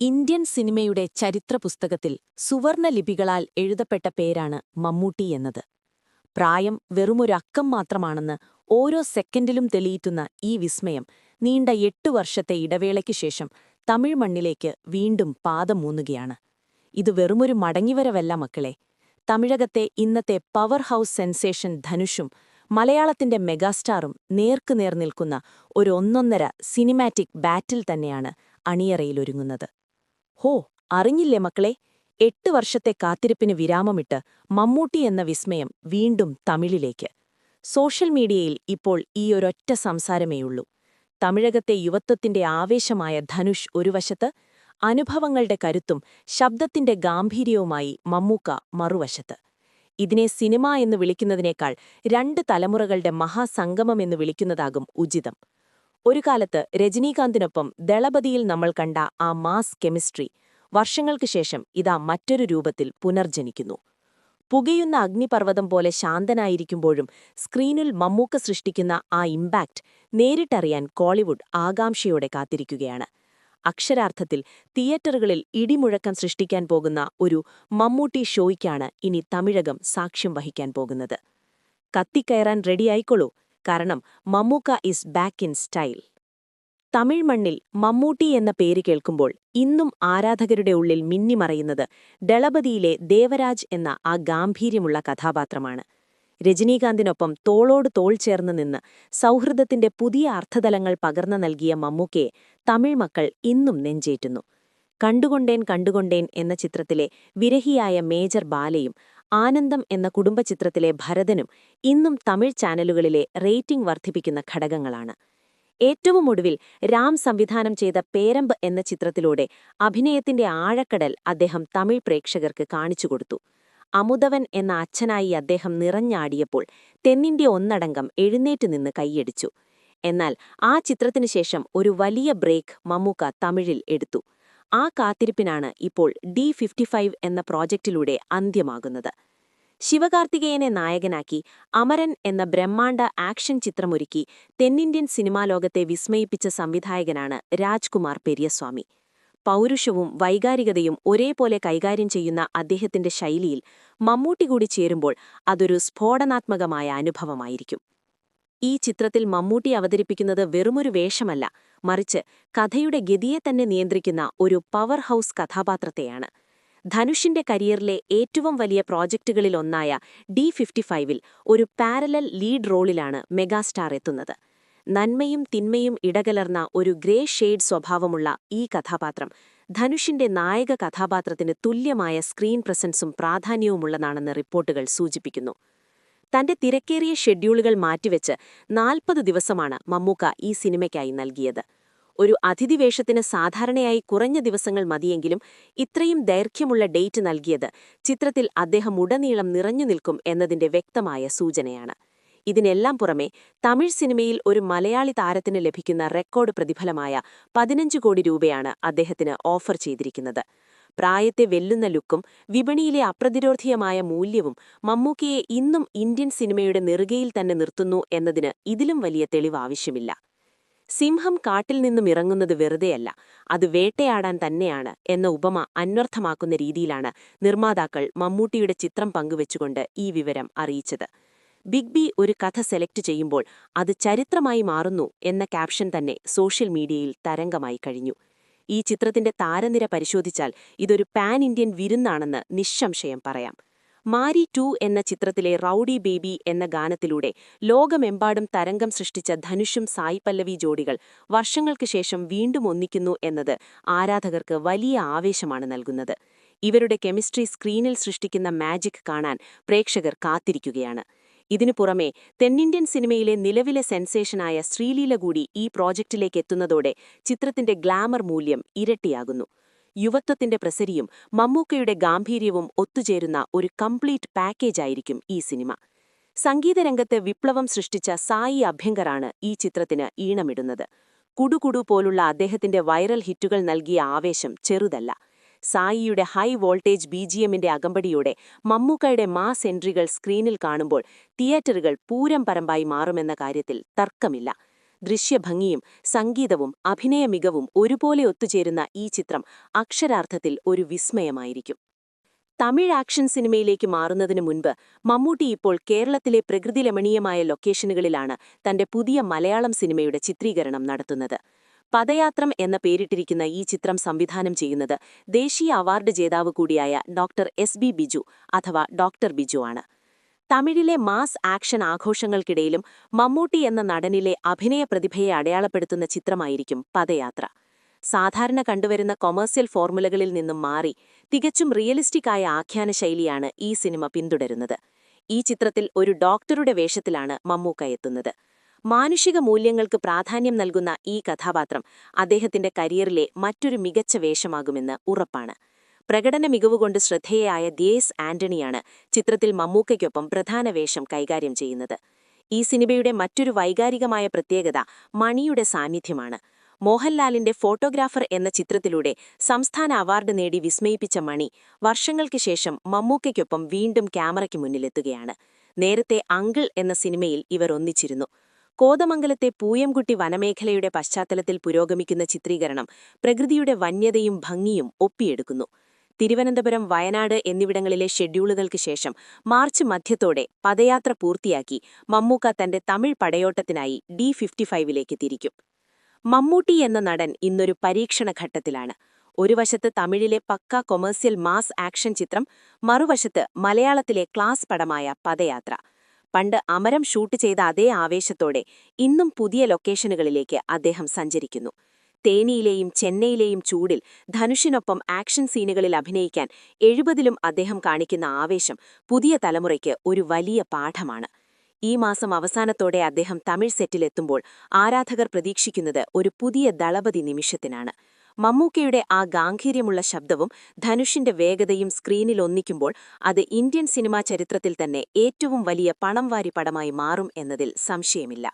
Indian സിനിമയുടെ ചരിത്രപുസ്തകത്തിൽ സുവർണ ലിപികളാൽ എഴുതപ്പെട്ട പേരാണ് മമ്മൂട്ടി എന്നത്. പ്രായം വെറുമൊരക്കം മാത്രമാണെന്ന് ഓരോ സെക്കൻഡിലും തെളിയിക്കുന്ന ഈ വിസ്മയം നീണ്ട എട്ടു വർഷത്തെ ഇടവേളയ്ക്ക് ശേഷം തമിഴ് മണ്ണിലേക്ക് വീണ്ടും പാദം മൂന്നുകയാണ്. ഇത് വെറുമൊരു മടങ്ങിവരവല്ല മക്കളെ. തമിഴകത്തെ ഇന്നത്തെ പവർ ഹൗസ് സെൻസേഷൻ ധനുഷും മലയാളത്തിന്റെ മെഗാസ്റ്റാറും നേർക്കുനേർ നിൽക്കുന്ന ഒരു ഒന്നൊന്നര സിനിമാറ്റിക് ബാറ്റിൽ തന്നെയാണ് അണിയറയിലൊരുങ്ങുന്നത്. ഹോ അറിഞ്ഞില്ലേ മക്കളെ? എട്ട് വർഷത്തെ കാത്തിരിപ്പിന് വിരാമമിട്ട് മമ്മൂട്ടി എന്ന വിസ്മയം വീണ്ടും തമിഴിലേക്ക്. സോഷ്യൽ മീഡിയയിൽ ഇപ്പോൾ ഈ ഒരൊറ്റ സംസാരമേയുള്ളൂ. തമിഴകത്തെ യുവത്വത്തിന്റെ ആവേശമായ ധനുഷ് ഒരു വശത്ത് അനുഭവങ്ങളുടെ കരുത്തും ശബ്ദത്തിന്റെ ഗാംഭീര്യവുമായി മമ്മൂക്ക മറുവശത്ത്. ഇതിനെ സിനിമ എന്ന് വിളിക്കുന്നതിനേക്കാൾ രണ്ട് തലമുറകളുടെ മഹാസംഗമമെന്ന് വിളിക്കുന്നതാകും ഉചിതം. ഒരു കാലത്ത് രജനീകാന്തിനൊപ്പം ദളപതിയിൽ നമ്മൾ കണ്ട ആ മാസ് കെമിസ്ട്രി വർഷങ്ങൾക്ക് ശേഷം ഇതാ മറ്റൊരു രൂപത്തിൽ പുനർജനിക്കുന്നു. പുകയുന്ന അഗ്നിപർവതം പോലെ ശാന്തനായിരിക്കുമ്പോഴും സ്ക്രീനിൽ മമ്മൂക്ക സൃഷ്ടിക്കുന്ന ആ ഇമ്പാക്റ്റ് നേരിട്ടറിയാൻ കോളിവുഡ് ആകാംക്ഷയോടെ കാത്തിരിക്കുകയാണ്. അക്ഷരാർത്ഥത്തിൽ തിയേറ്ററുകളിൽ ഇടിമുഴക്കം സൃഷ്ടിക്കാൻ പോകുന്ന ഒരു മമ്മൂട്ടി ഷോയ്ക്കാണ് ഇനി തമിഴകം സാക്ഷ്യം വഹിക്കാൻ പോകുന്നത്. കത്തിക്കയറാൻ റെഡിയായിക്കൊള്ളൂ കാരണം Mammukka is back in style Tamil മണ്ണിൽ മമ്മൂട്ടി എന്ന പേര് കേൾക്കുമ്പോൾ ഇന്നും ആരാധകരുടെ ഉള്ളിൽ മിന്നിമറയുന്നത് ഡളപതിയിലെ ദേവരാജ് എന്ന ആ ഗാംഭീര്യമുള്ള കഥാപാത്രമാണ്. രജനീകാന്തിനൊപ്പം തോളോട് തോൾ ചേർന്ന് നിന്ന് സൗഹൃദത്തിന്റെ പുതിയ അർത്ഥതലങ്ങൾ പകർന്നു നൽകിയ മമ്മൂക്കയെ തമിഴ് മക്കൾ ഇന്നും നെഞ്ചേറ്റുന്നു. കണ്ടുകൊണ്ടേൻ കണ്ടുകൊണ്ടേൻ എന്ന ചിത്രത്തിലെ വിരഹിയായ മേജർ ബാലയും ആനന്ദം എന്ന കുടുംബചിത്രത്തിലെ ഭരതനും ഇന്നും തമിഴ് ചാനലുകളിലെ റേറ്റിംഗ് വർദ്ധിപ്പിക്കുന്ന ഘടകങ്ങളാണ്. ഏറ്റവും ഒടുവിൽ രാം സംവിധാനം ചെയ്ത പേരമ്പ് എന്ന ചിത്രത്തിലൂടെ അഭിനയത്തിന്റെ ആഴക്കടൽ അദ്ദേഹം തമിഴ് പ്രേക്ഷകർക്ക് കാണിച്ചുകൊടുത്തു അമുതവൻ എന്ന അച്ഛനായി അദ്ദേഹം നിറഞ്ഞാടിയപ്പോൾ തെന്നിന്റെ ഒന്നടങ്കം എഴുന്നേറ്റ് നിന്ന് കൈയടിച്ചു. എന്നാൽ ആ ചിത്രത്തിനു ശേഷം ഒരു വലിയ ബ്രേക്ക് മമ്മൂക്ക തമിഴിൽ എടുത്തു. ആ കാത്തിരിപ്പിനാണ് ഇപ്പോൾ ഡി ഫിഫ്റ്റി എന്ന പ്രോജക്റ്റിലൂടെ അന്ത്യമാകുന്നത്. ശിവകാർത്തികേയനെ നായകനാക്കി അമരൻ എന്ന ബ്രഹ്മാണ്ഡ ആക്ഷൻ ചിത്രമൊരുക്കി തെന്നിന്ത്യൻ സിനിമാ ലോകത്തെ വിസ്മയിപ്പിച്ച സംവിധായകനാണ് രാജ്കുമാർ പെരിയസ്വാമി. പൗരുഷവും വൈകാരികതയും ഒരേപോലെ കൈകാര്യം ചെയ്യുന്ന അദ്ദേഹത്തിന്റെ ശൈലിയിൽ മമ്മൂട്ടി കൂടി ചേരുമ്പോൾ അതൊരു സ്ഫോടനാത്മകമായ അനുഭവമായിരിക്കും. ഈ ചിത്രത്തിൽ മമ്മൂട്ടി അവതരിപ്പിക്കുന്നത് വെറുമൊരു വേഷമല്ല മറിച്ച് കഥയുടെ ഗതിയെ തന്നെ നിയന്ത്രിക്കുന്ന ഒരു പവർ ഹൗസ് കഥാപാത്രത്തെയാണ്. ധനുഷിന്റെ കരിയറിലെ ഏറ്റവും വലിയ പ്രോജക്റ്റുകളിലൊന്നായ ഡി ഫിഫ്റ്റി ഫൈവിൽ ഒരു പാരലൽ ലീഡ് റോളിലാണ് മെഗാസ്റ്റാർ എത്തുന്നത്. നന്മയും തിന്മയും ഇടകലർന്ന ഒരു ഗ്രേ ഷെയ്ഡ് സ്വഭാവമുള്ള ഈ കഥാപാത്രം ധനുഷിന്റെ നായക കഥാപാത്രത്തിന് തുല്യമായ സ്ക്രീൻ പ്രസൻസും പ്രാധാന്യവുമുള്ളതാണെന്ന് റിപ്പോർട്ടുകൾ സൂചിപ്പിക്കുന്നു. തന്റെ തിരക്കേറിയ ഷെഡ്യൂളുകൾ മാറ്റിവെച്ച് നാൽപ്പത് ദിവസമാണ് മമ്മൂക്ക ഈ സിനിമയ്ക്കായി നൽകിയത്. ഒരു അതിഥിവേഷത്തിന് സാധാരണയായി കുറഞ്ഞ ദിവസങ്ങൾ മതിയെങ്കിലും ഇത്രയും ദൈർഘ്യമുള്ള ഡേറ്റ് നൽകിയത് ചിത്രത്തിൽ അദ്ദേഹം ഉടനീളം നിറഞ്ഞു നിൽക്കും എന്നതിന്റെ വ്യക്തമായ സൂചനയാണ്. ഇതിനെല്ലാം പുറമെ തമിഴ് സിനിമയിൽ ഒരു മലയാളി താരത്തിന് ലഭിക്കുന്ന റെക്കോർഡ് പ്രതിഫലമായ പതിനഞ്ച് കോടി രൂപയാണ് അദ്ദേഹത്തിന് ഓഫർ ചെയ്തിരിക്കുന്നത്. പ്രായത്തെ വെല്ലുന്ന ലുക്കും വിപണിയിലെ അപ്രതിരോധീയമായ മൂല്യവും മമ്മൂക്കയെ ഇന്നും ഇന്ത്യൻ സിനിമയുടെ നെറുകയിൽ തന്നെ നിർത്തുന്നു എന്നതിന് ഇതിലും വലിയ തെളിവ് ആവശ്യമില്ല സിംഹം കാട്ടിൽ നിന്നും ഇറങ്ങുന്നത് വെറുതെയല്ല അത് വേട്ടയാടാൻ തന്നെയാണ് എന്ന ഉപമ അന്വർത്ഥമാക്കുന്ന രീതിയിലാണ് നിർമ്മാതാക്കൾ മമ്മൂട്ടിയുടെ ചിത്രം പങ്കുവച്ചുകൊണ്ട് ഈ വിവരം അറിയിച്ചത്. ബിഗ് ബി ഒരു കഥ സെലക്ട് ചെയ്യുമ്പോൾ അത് ചരിത്രമായി മാറുന്നു എന്ന ക്യാപ്ഷൻ തന്നെ സോഷ്യൽ മീഡിയയിൽ തരംഗമായി കഴിഞ്ഞു. ഈ ചിത്രത്തിന്റെ താരനിര പരിശോധിച്ചാൽ ഇതൊരു പാൻ ഇന്ത്യൻ വിരുന്നാണെന്ന് നിസ്സംശയം പറയാം. മാരി ടു എന്ന ചിത്രത്തിലെ റൌഡി ബേബി എന്ന ഗാനത്തിലൂടെ ലോകമെമ്പാടും തരംഗം സൃഷ്ടിച്ച ധനുഷും സായി പല്ലവി ജോഡികൾ വർഷങ്ങൾക്ക് ശേഷം വീണ്ടും ഒന്നിക്കുന്നു എന്നത് ആരാധകർക്ക് വലിയ ആവേശമാണ് നൽകുന്നത്. ഇവരുടെ കെമിസ്ട്രി സ്ക്രീനിൽ സൃഷ്ടിക്കുന്ന മാജിക് കാണാൻ പ്രേക്ഷകർ കാത്തിരിക്കുകയാണ്. ഇതിനു പുറമെ തെന്നിന്ത്യൻ സിനിമയിലെ നിലവിലെ സെൻസേഷനായ ശ്രീലീല കൂടി ഈ പ്രോജക്റ്റിലേക്ക് എത്തുന്നതോടെ ചിത്രത്തിന്റെ ഗ്ലാമർ മൂല്യം ഇരട്ടിയാകുന്നു. യുവത്വത്തിന്റെ പ്രസരിയും മമ്മൂക്കയുടെ ഗാംഭീര്യവും ഒത്തുചേരുന്ന ഒരു കംപ്ലീറ്റ് പാക്കേജ് ആയിരിക്കും ഈ സിനിമ. സംഗീതരംഗത്ത് വിപ്ലവം സൃഷ്ടിച്ച സായി അഭ്യങ്കറാണ് ഈ ചിത്രത്തിന് ഈണമിടുന്നത്. കുടുകുടു പോലുള്ള അദ്ദേഹത്തിന്റെ വൈറൽ ഹിറ്റുകൾ നൽകിയ ആവേശം ചെറുതല്ല. സായിയുടെ ഹൈ വോൾട്ടേജ് ബിജിഎമ്മിന്റെ അകമ്പടിയോടെ മമ്മൂക്കയുടെ മാസ് എൻട്രികൾ സ്ക്രീനിൽ കാണുമ്പോൾ തിയേറ്ററുകൾ പൂരം പരമ്പായി മാറുമെന്ന കാര്യത്തിൽ തർക്കമില്ല. ദൃശ്യഭംഗിയും സംഗീതവും അഭിനയ മികവും ഒരുപോലെ ഒത്തുചേരുന്ന ഈ ചിത്രം അക്ഷരാർത്ഥത്തിൽ ഒരു വിസ്മയമായിരിക്കും. തമിഴ് ആക്ഷൻ സിനിമയിലേക്ക് മാറുന്നതിനു മുൻപ് മമ്മൂട്ടി ഇപ്പോൾ കേരളത്തിലെ പ്രകൃതിരമണീയമായ ലൊക്കേഷനുകളിലാണ് തന്റെ പുതിയ മലയാളം സിനിമയുടെ ചിത്രീകരണം നടത്തുന്നത്. പദയാത്രം എന്ന പേരിട്ടിരിക്കുന്ന ഈ ചിത്രം സംവിധാനം ചെയ്യുന്നത് ദേശീയ അവാർഡ് ജേതാവ് കൂടിയായ ഡോക്ടർ എസ് ബി ബിജു അഥവാ ഡോക്ടർ ബിജു ആണ്. തമിഴിലെ മാസ് ആക്ഷൻ ആഘോഷങ്ങൾക്കിടയിലും മമ്മൂട്ടി എന്ന നടനിലെ അഭിനയ പ്രതിഭയെ അടയാളപ്പെടുത്തുന്ന ചിത്രമായിരിക്കും പദയാത്ര. സാധാരണ കണ്ടുവരുന്ന കൊമേഴ്സ്യൽ ഫോർമുലകളിൽ നിന്നും മാറി തികച്ചും റിയലിസ്റ്റിക് ആയ ആഖ്യാന ശൈലിയാണ് ഈ സിനിമ പിന്തുടരുന്നത്. ഈ ചിത്രത്തിൽ ഒരു ഡോക്ടറുടെ വേഷത്തിലാണ് മമ്മൂക്ക എത്തുന്നത്. മാനുഷിക മൂല്യങ്ങൾക്ക് പ്രാധാന്യം നൽകുന്ന ഈ കഥാപാത്രം അദ്ദേഹത്തിന്റെ കരിയറിലെ മറ്റൊരു മികച്ച വേഷമാകുമെന്ന് ഉറപ്പാണ്. പ്രകടന മികവുകൊണ്ട് ശ്രദ്ധേയായ ദിയേസ് ആന്റണിയാണ് ചിത്രത്തിൽ മമ്മൂക്കയ്ക്കൊപ്പം പ്രധാന വേഷം കൈകാര്യം ചെയ്യുന്നത്. ഈ സിനിമയുടെ മറ്റൊരു വൈകാരികമായ പ്രത്യേകത മണിയുടെ സാന്നിധ്യമാണ്. മോഹൻലാലിന്റെ ഫോട്ടോഗ്രാഫർ എന്ന ചിത്രത്തിലൂടെ സംസ്ഥാന അവാർഡ് നേടി വിസ്മയിപ്പിച്ച മണി വർഷങ്ങൾക്ക് ശേഷം മമ്മൂക്കയ്ക്കൊപ്പം വീണ്ടും ക്യാമറയ്ക്ക് മുന്നിലെത്തുകയാണ്. നേരത്തെ അങ്കിൾ എന്ന സിനിമയിൽ ഇവർ ഒന്നിച്ചിരുന്നു. കോതമംഗലത്തെ പൂയംകുട്ടി വനമേഖലയുടെ പശ്ചാത്തലത്തിൽ പുരോഗമിക്കുന്ന ചിത്രീകരണം പ്രകൃതിയുടെ വന്യതയും ഭംഗിയും ഒപ്പിയെടുക്കുന്നു. തിരുവനന്തപുരം വയനാട് എന്നിവിടങ്ങളിലെ ഷെഡ്യൂളുകൾക്ക് ശേഷം മാർച്ച് മധ്യത്തോടെ പദയാത്ര പൂർത്തിയാക്കി മമ്മൂക്ക തന്റെ തമിഴ് പടയോട്ടത്തിനായി ഡി ഫിഫ്റ്റി ഫൈവിലേക്ക് തിരിക്കും. മമ്മൂട്ടി എന്ന നടൻ ഇന്നൊരു പരീക്ഷണഘട്ടത്തിലാണ്. ഒരു വശത്ത് തമിഴിലെ പക്ക കൊമേഴ്സ്യൽ മാസ് ആക്ഷൻ ചിത്രം മറുവശത്ത് മലയാളത്തിലെ ക്ലാസ് പടമായ പദയാത്ര. പണ്ട് അമരം ഷൂട്ട് ചെയ്ത അതേ ആവേശത്തോടെ ഇന്നും പുതിയ ലൊക്കേഷനുകളിലേക്ക് അദ്ദേഹം സഞ്ചരിക്കുന്നു. തേനിയിലെയും ചെന്നൈയിലെയും ചൂടിൽ ധനുഷിനൊപ്പം ആക്ഷൻ സീനുകളിൽ അഭിനയിക്കാൻ എഴുപതിലും അദ്ദേഹം കാണിക്കുന്ന ആവേശം പുതിയ തലമുറയ്ക്ക് ഒരു വലിയ പാഠമാണ്. ഈ മാസം അവസാനത്തോടെ അദ്ദേഹം തമിഴ് സെറ്റിലെത്തുമ്പോൾ ആരാധകർ പ്രതീക്ഷിക്കുന്നത് ഒരു പുതിയ ദളപതി നിമിഷത്തിനാണ്. മമ്മൂക്കയുടെ ആ ഗാംഭീര്യമുള്ള ശബ്ദവും ധനുഷിന്റെ വേഗതയും സ്ക്രീനിൽ ഒന്നിക്കുമ്പോൾ അത് ഇന്ത്യൻ സിനിമാ ചരിത്രത്തിൽ തന്നെ ഏറ്റവും വലിയ പണം വാരി പടമായി മാറും എന്നതിൽ സംശയമില്ല.